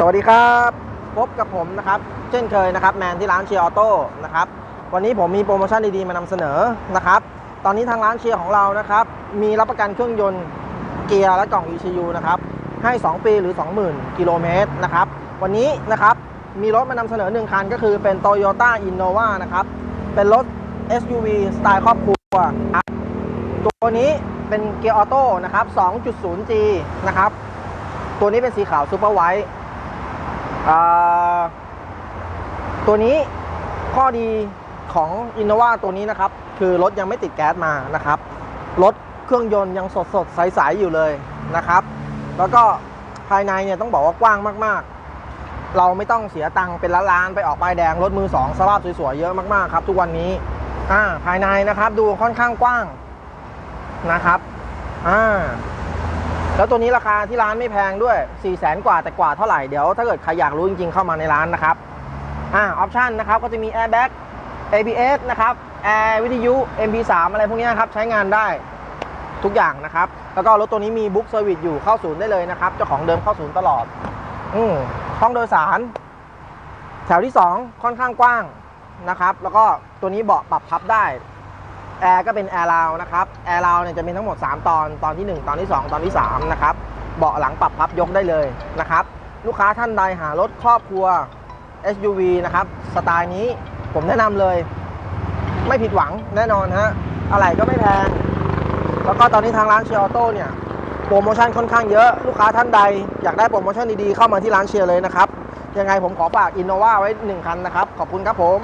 สวัสดีครับพบกับผมนะครับเช่นเคยนะครับแมนที่ร้านเชียร์ออโต้นะครับวันนี้ผมมีโปรโมชั่นดีๆมานำเสนอนะครับตอนนี้ทางร้านเชียร์ของเรานะครับมีรับประกันเครื่องยนต์เกียร์และกล่อง ECU นะครับให้ 2 ปีหรือ 20,000 กิโลเมตรนะครับวันนี้นะครับมีรถมานำเสนอ 1 คันก็คือเป็น Toyota Innova นะครับเป็นรถ SUV สไตล์ครอบครัวตัวนี้เป็นเกียร์ออโต้นะครับ 2.0G นะครับตัวนี้เป็นสีขาวซูเปอร์ไวท์ ตัวนี้ข้อดีของ Innova ตัวนี้นะครับ คือรถยังไม่ติดแก๊สมานะครับ รถเครื่องยนต์ยังสดสดใสๆอยู่เลยนะครับ แล้วก็ภายในเนี่ยต้องบอกว่ากว้างมากๆ เราไม่ต้องเสียตังค์เป็นล้านๆไปออกป้ายแดง รถมือสองสภาพสวยๆเยอะมากๆครับ ทุกวันนี้อ่าภายในนะครับดูค่อนข้างกว้างนะครับอ่า แล้วตัวนี้ราคาที่ร้านไม่แพงด้วย 4 0 0แสนกว่าแต่กว่าเท่าไหร่ เดี๋ยวถ้าเกิดใครอยากรู้จริงๆเข้ามาในร้านนะครับ อ่าออปชันนะครับก็จะมี airbag ABS นะครับแอร์วิทยุ MP3 อะไรพวกนี้นครับใช้งานได้ทุกอย่างนะครับ แล้วก็รถตัวนี้มีบุ๊กเซอร์วิสอยู่เข้าศูนย์ได้เลยนะครับ เจ้าของเดิมเข้าศูนย์ตลอด อืมห้องโดยสาร แถวที่ 2 ค่อนข้างกว้างนะครับ แล้วก็ตัวนี้เบาะปรับพับได้ แอร์ก็เป็นแอร์ราวนะครับแอร์ราวเนี่ยจะมีทั้งหมด 3 ตอนตอนที่ 1 ตอนที่ 2 ตอนที่3นะครับเบาะหลังปรับพับยกได้เลยนะครับลูกค้าท่านใดหารถครอบครัว SUV นะครับสไตล์นี้ผมแนะนำเลย ไม่ผิดหวังแน่นอนฮะอะไรก็ไม่แพง แล้วก็ตอนนี้ทางร้านเชียร์ออโต้เนี่ยโปรโมชั่นค่อนข้างเยอะ ลูกค้าท่านใดอยากได้โปรโมชั่นดีๆ เข้ามาที่ร้านเชียร์เลยนะครับ ยังไงผมขอฝากอินโนวาไว้ 1 คันนะครับ ขอบคุณครับผม